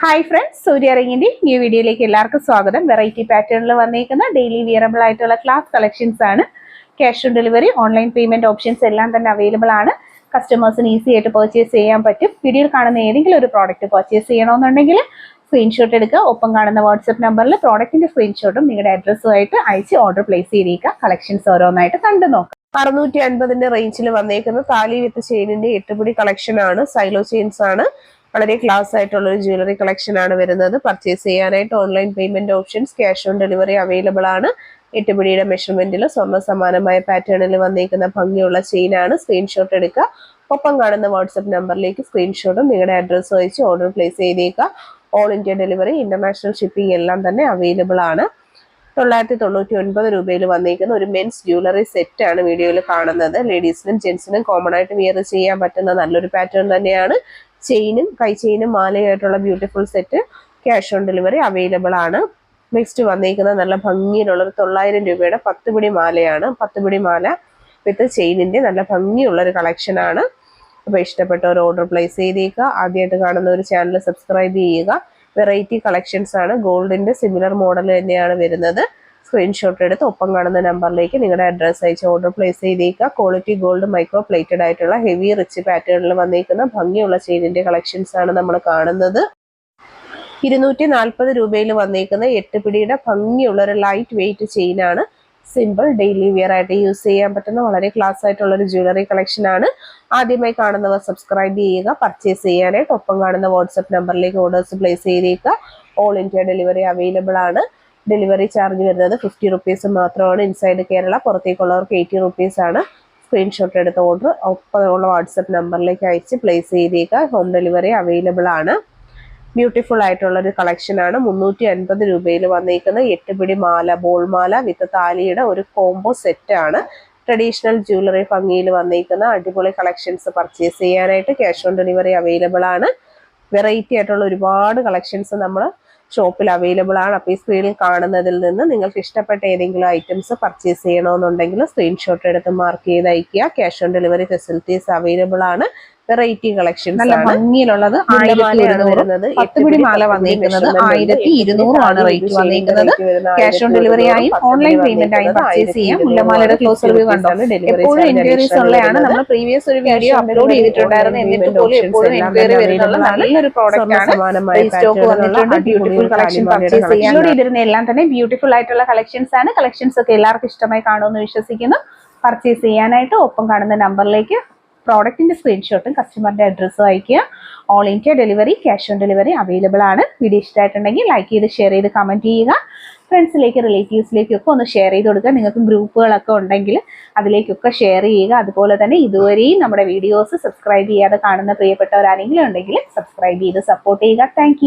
Hi friends സൂര്യ റിങ്ങിന്റെ new വീഡിയോയിലേക്ക് എല്ലാവർക്കും സ്വാഗതം. വെറൈറ്റി പാറ്റേണിൽ വന്നേക്കുന്ന ഡെയിലി വിയറബിൾ ആയിട്ടുള്ള ക്ലാസ് കളക്ഷൻസ് ആണ്. Cash on delivery online payment options എല്ലാം തന്നെ അവൈലബിൾ ആണ്. കസ്റ്റമേഴ്സിന് ഈസി ആയിട്ട് പർച്ചേസ് ചെയ്യാൻ പറ്റും. വീഡിയോയിൽ കാണുന്ന ഏതെങ്കിലും ഒരു പ്രോഡക്റ്റ് പർച്ചേസ് ചെയ്യണമെന്നുണ്ടെങ്കിൽ സ്ക്രീൻഷോട്ട് എടുക്കുക. ഒപ്പം കാണുന്ന വാട്സപ്പ് നമ്പറിൽ പ്രോഡക്റ്റിന്റെ സ്ക്രീൻഷോട്ടും നിങ്ങളുടെ അഡ്രസ്സുമായിട്ട് അയച്ച് ഓർഡർ പ്ലേസ് ചെയ്തേക്കുക. കളക്ഷൻസ് ഓരോന്നായിട്ട് കണ്ടു നോക്കാം. അറുന്നൂറ്റി അൻപതിന്റെ റേഞ്ചിൽ വന്നേക്കുന്ന താലി വിത്ത് ചെയിനിന്റെ എട്ടുപിടി കളക്ഷൻ ആണ്. സൈലോ ചെയിൻസ് ആണ്. വളരെ ക്ലാസ് ആയിട്ടുള്ള ഒരു ജ്വല്ലറി കളക്ഷൻ ആണ് വരുന്നത്. പർച്ചേസ് ചെയ്യാനായിട്ട് online payment options cash on delivery available ആണ്. എട്ടുപിടിയുടെ മെഷർമെന്റിൽ സ്വർണ സമാനമായ പാറ്റേണിൽ വന്നിരിക്കുന്ന ഭംഗിയുള്ള ചെയിൻ ആണ്. സ്ക്രീൻഷോട്ട് എടുക്കുക. ഒപ്പം കാണുന്ന വാട്സപ്പ് നമ്പറിലേക്ക് സ്ക്രീൻഷോട്ടും നിങ്ങളുടെ അഡ്രസ്സ് അയച്ച് ഓർഡർ പ്ലേസ് ചെയ്തേക്കുക. All India delivery international shipping എല്ലാം തന്നെ അവൈലബിൾ ആണ്. തൊള്ളായിരത്തി തൊണ്ണൂറ്റി ഒൻപത് രൂപയിൽ വന്നിരിക്കുന്ന ഒരു മെൻസ് ജ്വല്ലറി സെറ്റ് ആണ് വീഡിയോയിൽ കാണുന്നത്. ലേഡീസിനും ജെന്റ്സിനും കോമൺ ആയിട്ട് വിയർ ചെയ്യാൻ പറ്റുന്ന നല്ലൊരു പാറ്റേൺ തന്നെയാണ്. ചെയിനും കൈ ചെയിനും മാലയായിട്ടുള്ള beautiful set cash on delivery available ആണ്. നെക്സ്റ്റ് വന്നിരിക്കുന്ന നല്ല ഭംഗിയിലുള്ള ഒരു തൊള്ളായിരം രൂപയുടെ പത്ത് പിടി മാലയാണ്. പത്ത് പിടി മാല വിത്ത് ചെയിനിന്റെ നല്ല ഭംഗിയുള്ള ഒരു കളക്ഷൻ ആണ്. അപ്പോൾ ഒരു ഓർഡർ പ്ലേസ് ചെയ്തേക്കുക. ആദ്യമായിട്ട് കാണുന്ന ഒരു ചാനൽ സബ്സ്ക്രൈബ് ചെയ്യുക. വെറൈറ്റി കളക്ഷൻസ് ആണ്. ഗോൾഡിന്റെ സിമിലർ മോഡൽ തന്നെയാണ് വരുന്നത്. സ്ക്രീൻഷോട്ട് എടുത്ത് ഒപ്പം കാണുന്ന നമ്പറിലേക്ക് നിങ്ങളുടെ അഡ്രസ്സ് അയച്ച് ഓർഡർ പ്ലേസ് ചെയ്തേക്കുക. ക്വാളിറ്റി ഗോൾഡ് മൈക്രോ പ്ലേറ്റഡ് ആയിട്ടുള്ള ഹെവി റിച്ച് പാറ്റേണിൽ വന്നിരിക്കുന്ന ഭംഗിയുള്ള ചെയിനിന്റെ കളക്ഷൻസ് ആണ് നമ്മൾ കാണുന്നത്. ഇരുന്നൂറ്റി നാൽപ്പത് രൂപയിൽ വന്നിരിക്കുന്ന എട്ട് പിടിയുടെ ഭംഗിയുള്ള ഒരു ലൈറ്റ് വെയിറ്റ് ചെയിനാണ് സിമ്പിൾ ഡെയിലി വിയർ ആയിട്ട് യൂസ് ചെയ്യാൻ പറ്റുന്ന വളരെ ക്ലാസ് ആയിട്ടുള്ള ഒരു ജ്വല്ലറി കളക്ഷൻ ആണ്. ആദ്യമായി കാണുന്നവർ സബ്സ്ക്രൈബ് ചെയ്യുക പർച്ചേസ് ചെയ്യാനായിട്ട് ഒപ്പം കാണുന്ന വാട്സപ്പ് നമ്പറിലേക്ക് ഓർഡേഴ്സ് പ്ലേസ് ചെയ്തേക്കുക. ഓൾ ഇന്ത്യ ഡെലിവറി അവൈലബിൾ ആണ്. ഡെലിവറി ചാർജ് വരുന്നത് ഫിഫ്റ്റി റുപ്പീസ് മാത്രമാണ് ഇൻസൈഡ് കേരള. പുറത്തേക്കുള്ളവർക്ക് എയ്റ്റി റുപ്പീസ് ആണ്. സ്ക്രീൻഷോട്ട് എടുത്ത ഓർഡർ ഒപ്പമുള്ള വാട്സപ്പ് നമ്പറിലേക്ക് അയച്ച് പ്ലേസ് ചെയ്തേക്കുക. ഹോം ഡെലിവറി അവൈലബിൾ ആണ്. ബ്യൂട്ടിഫുൾ ആയിട്ടുള്ള ഒരു കളക്ഷൻ ആണ്. മുന്നൂറ്റി അൻപത് രൂപയിൽ വന്നിരിക്കുന്ന എട്ട് പിടി മാല ബോൾ മാല വിത്ത് താലിയുടെ ഒരു കോംബോ സെറ്റ് ആണ്. ട്രഡീഷണൽ ജ്വല്ലറി ഭംഗിയിൽ വന്നിരിക്കുന്ന അടിപൊളി കളക്ഷൻസ് പർച്ചേസ് ചെയ്യാനായിട്ട് ക്യാഷ് ഓൺ ഡെലിവറി അവൈലബിൾ ആണ്. വെറൈറ്റി ആയിട്ടുള്ള ഒരുപാട് കളക്ഷൻസ് നമ്മൾ ഷോപ്പിൽ അവൈലബിൾ ആണ്. അപ്പോൾ ഈ സ്ക്രീനിൽ കാണുന്നതിൽ നിന്ന് നിങ്ങൾക്ക് ഇഷ്ടപ്പെട്ട ഏതെങ്കിലും ഐറ്റംസ് പർച്ചേസ് ചെയ്യണമെന്നുണ്ടെങ്കിൽ സ്ക്രീൻഷോട്ട് എടുത്ത് മാർക്ക് ചെയ്ത് അയക്കുക cash on delivery facilities available ആണ്. വെറൈറ്റി കളക്ഷൻ നല്ല ഭംഗിയിലുള്ളത് ആയിരത്തി പത്ത് പിടി മാല വന്നിരിക്കുന്നത് ആയിരത്തി ഇരുന്നൂറാണ് റേറ്റ് വന്നിരിക്കുന്നത് ക്യാഷ് ഓൺ ഡെലിവറി ആയും ഓൺലൈൻ പേയ്മെന്റ് ആയും പർച്ചേസ് ചെയ്യാം. മുല്ലമാലയുടെ ക്ലോസ് റിവ്യൂ കണ്ടോ? എപ്പോഴും എൻക്വയറീസ് ഉള്ളതാണ് നമ്മൾ പ്രീവിയസ് ഒരു വീഡിയോ അപ്ലോഡ് ചെയ്തിട്ടുണ്ടായിരുന്നു. എന്നിട്ട് പോലും എപ്പോഴും എൻക്വയറി വരുന്നുള്ള നല്ലൊരു പ്രോഡക്റ്റ് ആണ്. സ്റ്റോക്ക് വന്നിട്ടുണ്ട്. ബ്യൂട്ടിഫുൾ കളക്ഷൻ പർച്ചേസ് ചെയ്യാം. അപ്ലോഡ് ചെയ്തിരുന്ന എല്ലാം തന്നെ ബ്യൂട്ടിഫുൾ ആയിട്ടുള്ള കളക്ഷൻസ് ആണ്. കളക്ഷൻസ് ഒക്കെ എല്ലാവർക്കും ഇഷ്ടമായി കാണുമെന്ന് വിശ്വസിക്കുന്നു. പർച്ചേസ് ചെയ്യാനായിട്ട് ഒപ്പം കാണുന്ന നമ്പറിലേക്ക് പ്രോഡക്റ്റിന്റെ സ്ക്രീൻഷോട്ടും കസ്റ്റമറിന്റെ അഡ്രസ്സും അയക്കുക all India delivery cash on delivery available ആണ്. വീഡിയോ ഇഷ്ടമായിട്ടുണ്ടെങ്കിൽ ലൈക്ക് ചെയ്ത് ഷെയർ ചെയ്ത് കമന്റ് ചെയ്യുക. ഫ്രണ്ട്സിലേക്ക് റിലേറ്റീവ്സിലേക്കൊക്കെ ഒന്ന് ഷെയർ ചെയ്ത് കൊടുക്കുക. നിങ്ങൾക്ക് ഗ്രൂപ്പുകളൊക്കെ ഉണ്ടെങ്കിൽ അതിലേക്കൊക്കെ ഷെയർ ചെയ്യുക. അതുപോലെ തന്നെ ഇതുവരെയും നമ്മുടെ വീഡിയോസ് സബ്സ്ക്രൈബ് ചെയ്യാതെ കാണുന്ന പ്രിയപ്പെട്ടവരാരെങ്കിലും ഉണ്ടെങ്കിൽ സബ്സ്ക്രൈബ് ചെയ്ത് സപ്പോർട്ട് ചെയ്യുക. താങ്ക്